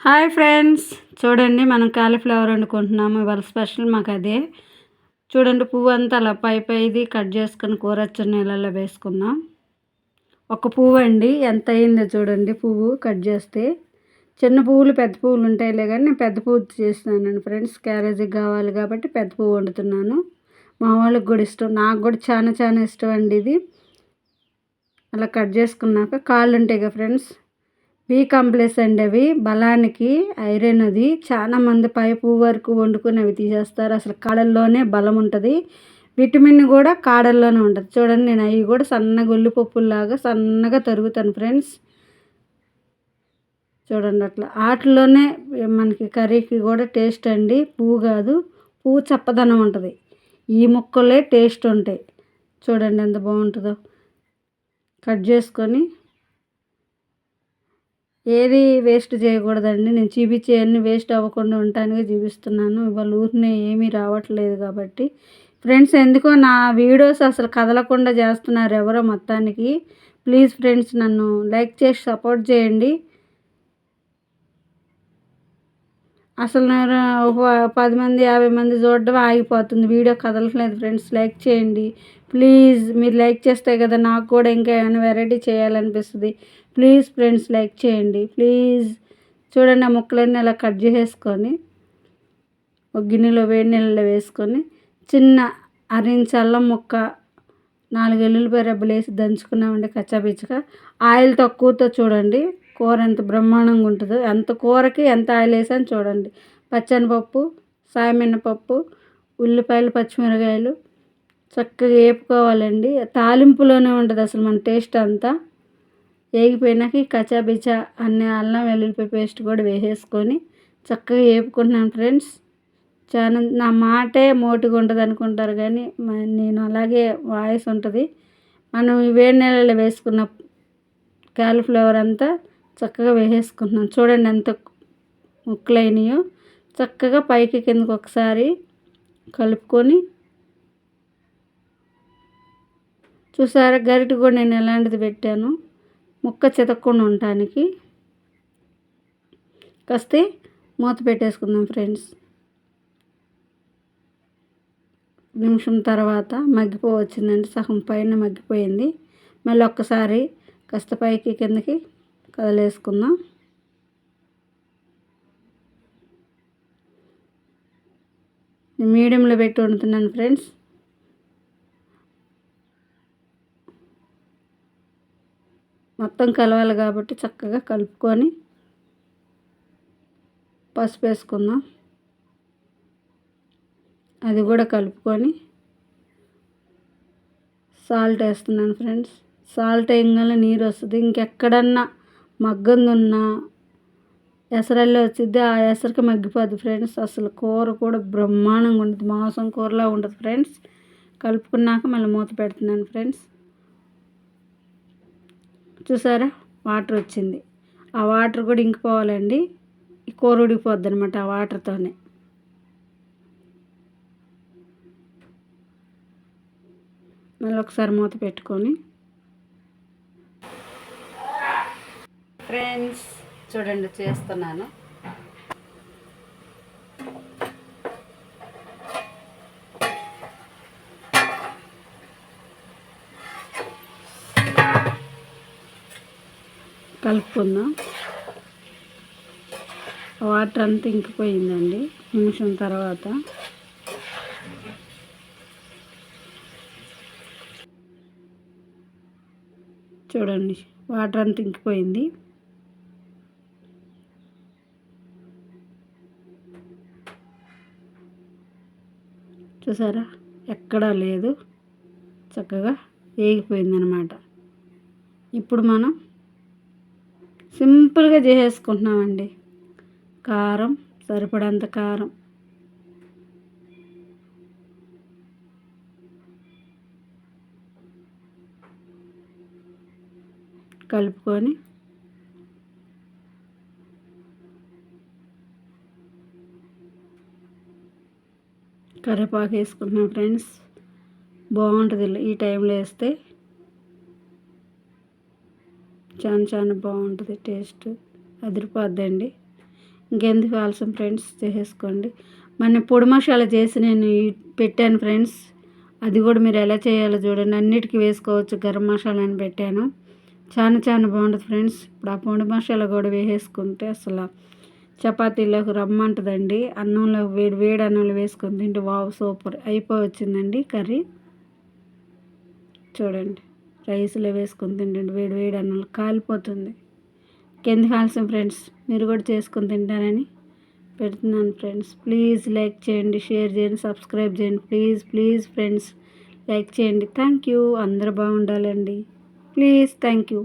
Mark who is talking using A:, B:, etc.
A: Hi friends. చూడండి మనం cauliflower వండుకుంటున్నాము. ఇవాళ స్పెషల్ మాకు అదే చూడండి పువ్వు అంతా అలా పై పైది కట్ చేసుకుని కూరచ్చు నీళ్ళలో వేసుకుందాం. ఒక పువ్వు అండి. ఎంత అయిందో చూడండి పువ్వు కట్ చేస్తే. చిన్న పువ్వులు పెద్ద పువ్వులు ఉంటాయిలే కానీ నేను పెద్ద పువ్వు చేస్తున్నానండి ఫ్రెండ్స్. క్యారేజీకి కావాలి కాబట్టి పెద్ద పువ్వు వండుతున్నాను. మా వాళ్ళకి కూడా ఇష్టం. నాకు కూడా చాలా చాలా ఇష్టం అండి ఇది. అలా కట్ చేసుకున్నాక కాళ్ళు ఉంటాయి కదా ఫ్రెండ్స్. బి కాంప్లెక్స్ అండి అవి బలానికి ఐరన్ అది. చాలా మంది పైపు వరకు వండుకుని అవి తీసేస్తారు. అసలు కాడల్లోనే బలం ఉంటుంది. విటమిన్ కూడా కాడల్లోనే ఉంటుంది. చూడండి నేను అవి కూడా సన్నగా ఉల్లిపప్పుల్లాగా సన్నగా తరుగుతాను ఫ్రెండ్స్. చూడండి అట్లా. వాటిలోనే మనకి కర్రీకి కూడా టేస్ట్ అండి. పువ్వు కాదు పువ్వు చప్పదనం ఉంటుంది. ఈ ముక్కలే టేస్ట్ ఉంటాయి. చూడండి ఎంత బాగుంటుందో. కట్ చేసుకొని ఏది వేస్ట్ చేయకూడదండి. నేను చూపించే అన్ని వేస్ట్ అవ్వకుండా ఉండటానికి చూపిస్తున్నాను. ఇవాళ ఊరినే ఏమీ రావట్లేదు కాబట్టి. ఫ్రెండ్స్ ఎందుకో నా వీడియోస్ అసలు కదలకుండా చేస్తున్నారు ఎవరో మొత్తానికి. ప్లీజ్ ఫ్రెండ్స్ నన్ను లైక్ చేసి సపోర్ట్ చేయండి. అసలు ఒక పది మంది యాభై మంది చూడడం ఆగిపోతుంది. వీడియో కదలట్లేదు ఫ్రెండ్స్ లైక్ చేయండి. ప్లీజ్ మీరు లైక్ చేస్తే కదా నాకు కూడా ఇంకా ఏమైనా వెరైటీ చేయాలనిపిస్తుంది. ప్లీజ్ ఫ్రెండ్స్ లైక్ చేయండి. ప్లీజ్ చూడండి ఆ ముక్కలన్నీ అలా కట్ చేసేసుకొని ఒక గిన్నెలో వేడి నీళ్ళలో వేసుకొని చిన్న అరించి అల్లం ముక్క నాలుగు ఎల్లుల్లిపాయ రెబ్బలు వేసి దంచుకున్నామండి కచ్చాపిచ్చగా ఆయిల్ తక్కువతో చూడండి కూర ఎంత బ్రహ్మాండంగా ఉంటుందో ఎంత కూరకి ఎంత ఆయిల్ వేసాను చూడండి. పచ్చనిపప్పు సాయమినపప్పు ఉల్లిపాయలు పచ్చిమిరకాయలు చక్కగా వేపుకోవాలండి. తాలింపులోనే ఉంటుంది అసలు మన టేస్ట్ అంతా. వేగిపోయినాక కచాబిచా అన్నీ అల్లం వెల్లుల్లిపాయ పేస్ట్ కూడా వేసేసుకొని చక్కగా వేపుకుంటున్నాను ఫ్రెండ్స్. చాలా నా మాటే మోటుగా ఉంటుంది అనుకుంటారు కానీ నేను అలాగే వాయిస్ ఉంటుంది. మనం వేడి నెలల్లో వేసుకున్న కాలీఫ్లవర్ అంతా చక్కగా వేసేసుకుంటున్నాను. చూడండి ఎంత ముక్కలైనయో చక్కగా పైకి కిందకు ఒకసారి కలుపుకొని చూసారా గరిటె కూడా నేను ఎలాంటిది పెట్టాను. ముక్క చితక్కుండా ఉండటానికి కాస్తే మూత పెట్టేసుకుందాం ఫ్రెండ్స్. నిమిషం తర్వాత మగ్గిపో వచ్చిందండి సగం పైన మగ్గిపోయింది. మళ్ళీ ఒక్కసారి కాస్త పైకి కిందకి కదలేసుకుందాం. మీడియంలో పెట్టి వండుతున్నాను ఫ్రెండ్స్. మొత్తం కలవాలి కాబట్టి చక్కగా కలుపుకొని పసుపు వేసుకుందాం. అది కూడా కలుపుకొని సాల్ట్ వేస్తున్నాను ఫ్రెండ్స్. సాల్ట్ వేయగానే నీరు వస్తుంది. ఇంకెక్కడన్నా మగ్గందున్నా ఎసరల్లో వచ్చింది ఆ ఎసరికి మగ్గిపోద్ది ఫ్రెండ్స్. అసలు కూర కూడా బ్రహ్మాండంగా ఉంటుంది. మాంసం కూరలా ఉంటుంది ఫ్రెండ్స్. కలుపుకున్నాక మళ్ళీ మూత పెడుతున్నాను ఫ్రెండ్స్. చూసారా? వాటర్ వచ్చింది. ఆ వాటర్ కూడా ఇంకిపోవాలండి కూర ఉడికిపోద్ది అనమాట ఆ వాటర్తోనే మళ్ళీ ఒకసారి మూత పెట్టుకొని. ఫ్రెండ్స్ చూడండి చేస్తున్నాను. కలుపుకుందాం. వాటర్ అంతా ఇంకిపోయిందండి. నిమిషం తర్వాత. చూడండి వాటర్ అంతా ఇంకిపోయింది. చూసారా? ఎక్కడా లేదు. చక్కగా వేగిపోయిందనమాట. ఇప్పుడు మనం సింపుల్గా చేసేసుకుంటున్నామండి. కారం సరిపడంత కారం. కలుపుకొని కరివేపాకు వేసుకుంటున్నాం ఫ్రెండ్స్. బాగుంటుంది ఈ టైంలో వేస్తే. చాలా చాలా బాగుంటుంది టేస్ట్ అదిరిపోద్దండి. ఇంకెందుకు ఆలస్యం ఫ్రెండ్స్ చేసేసుకోండి. మన పొడి మసాలా చేసి నేను పెట్టాను ఫ్రెండ్స్. అది కూడా మీరు ఎలా చేయాలో చూడండి. అన్నిటికీ వేసుకోవచ్చు గరం మసాలా అని పెట్టాను. చాలా చాలా బాగుంటుంది ఫ్రెండ్స్. ఇప్పుడు ఆ పొడి మసాలా కూడా వేసేసుకుంటే అసలు చపాతీలోకి రమ్మంటుందండి. అన్నంలో వేడి వేడి అన్నంలో వేసుకొని తింటే వావ్ సూపర్ అయిపోయి వచ్చిందండి కర్రీ. చూడండి. రైస్లో వేసుకొని తింటండి వేడి వేడి అన్నంలో కాలిపోతుంది. కిందకి ఆలస్యం ఫ్రెండ్స్ మీరు కూడా చేసుకొని తింటారని పెడుతున్నాను ఫ్రెండ్స్. ప్లీజ్ లైక్ చేయండి షేర్ చేయండి సబ్స్క్రైబ్ చేయండి. ప్లీజ్ ప్లీజ్ ఫ్రెండ్స్ లైక్ చేయండి. Thank you. అందరూ బాగుండాలండి. Please thank you.